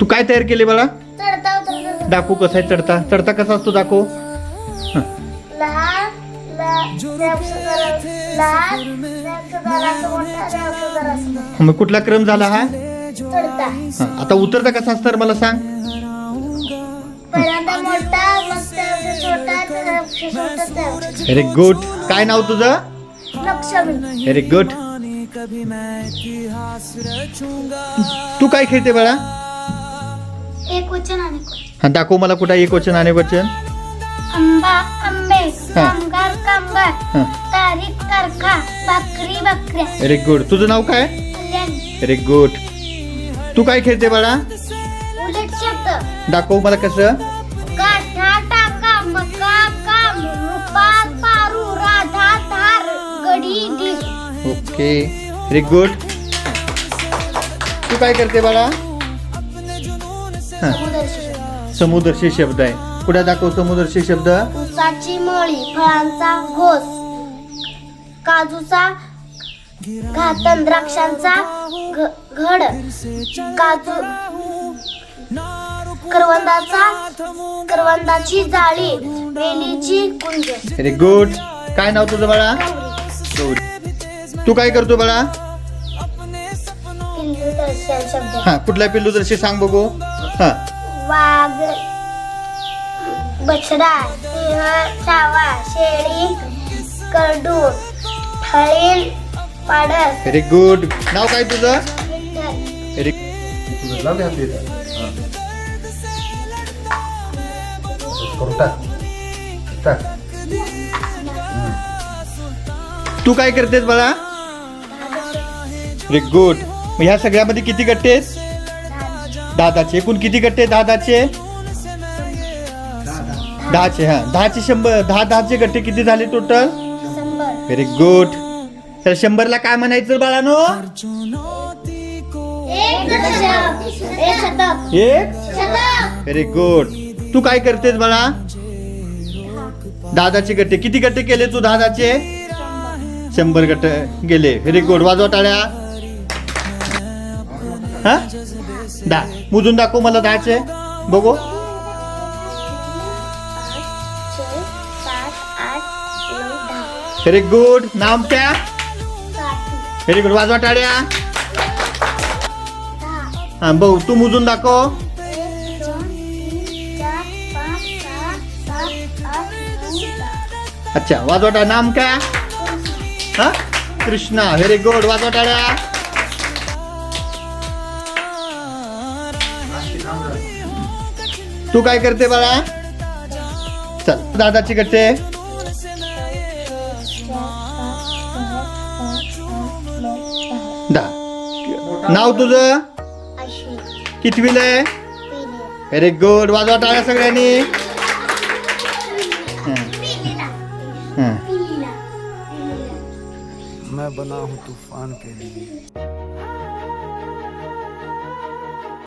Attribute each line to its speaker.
Speaker 1: तू काय तयार केले
Speaker 2: उतरता
Speaker 1: दाखवू कसा आहे चढता चढता कसा असतो दाखव. मग कुठला क्रम झाला हा? आता उतरता कसा असतं मला सांग. व्हेरी गुड काय नाव तुझं? व्हेरी गुड तू काय खेळते बाळा?
Speaker 2: एक वचन आणि.
Speaker 1: हा दाखव मला कुठं एक वचन अनेक वचन.
Speaker 2: आंबा आंबे
Speaker 1: हा.
Speaker 2: कामगार कामगार
Speaker 1: हा.
Speaker 2: तारीख कारखा बकरी बकऱ्या.
Speaker 1: व्हेरी गुड तुझं नाव काय?
Speaker 2: कल्याण.
Speaker 1: व्हेरी गुड तू काय खेळते बाळा?
Speaker 2: उलट शब्द.
Speaker 1: दाखव मला कसं?
Speaker 2: काठा टाका मका काम रुपाल पारू राधा धार गडी ढील
Speaker 1: ओके व्हेरी गुड तू काय करते बाळा. समुद्रशी शब्द आहे. पुढे दाखव समुद्रशी शब्द?
Speaker 2: उसाची मळी फळांचा घोस काजूचा घातन द्राक्षांचा घड काजू करवंदाचा करवंदाची जाळी वेलीची कुंज.
Speaker 1: व्हेरी गुड काय नाव तुझं बाळा? गौरी. तू काय करतो बाळा?
Speaker 2: हिंदू दर्शन शब्द
Speaker 1: हा कुठला पिल्लू दर्शी सांग बघू. हा.
Speaker 2: वाघ बछडा सिंह चावा शेळी करडू फळील पाडस.
Speaker 1: व्हेरी गुड नाव काय तुझं?
Speaker 2: विठ्ठल.
Speaker 1: व्हेरी तू काय करतेस बाळा? व्हेरी गुड मग ह्या सगळ्यामध्ये किती गट्टे आहेत? एकूण किती गट्टे दादाचे दहाचे? हा. दहाचे शंभर. दहा दहाचे गट्टे किती झाले टोटल व्हेरी गुड तर शंभरला काय म्हणायचं बाळानो?
Speaker 2: एक?
Speaker 1: व्हेरी गुड तू काय करतेस बाळा? दादाचे गट्टे. किती गट्टे केले तू दादाचे शंभर गट्टे गेले. व्हेरी गुड वाजवा टाळ्या. हा? दा मुजून दाखव मला दहाचे बघू. व्हेरी गुड नाम क्या? व्हेरी गुड वाजवा टाळ्या. हा भाऊ तू मुजून दाखव. अच्छा वाजवा टाळ्या. नाम काय? हा? कृष्णा. व्हेरी गुड वाजवा टाळ्या. तू काय करते बाळा? चल दादाची गट्टे दहा नाव तुझं? कितवीला आहे? व्हेरी गुड वाजवा टाळ्या सगळ्यांनी.
Speaker 3: मैं बना हूँ तूफान के लिए।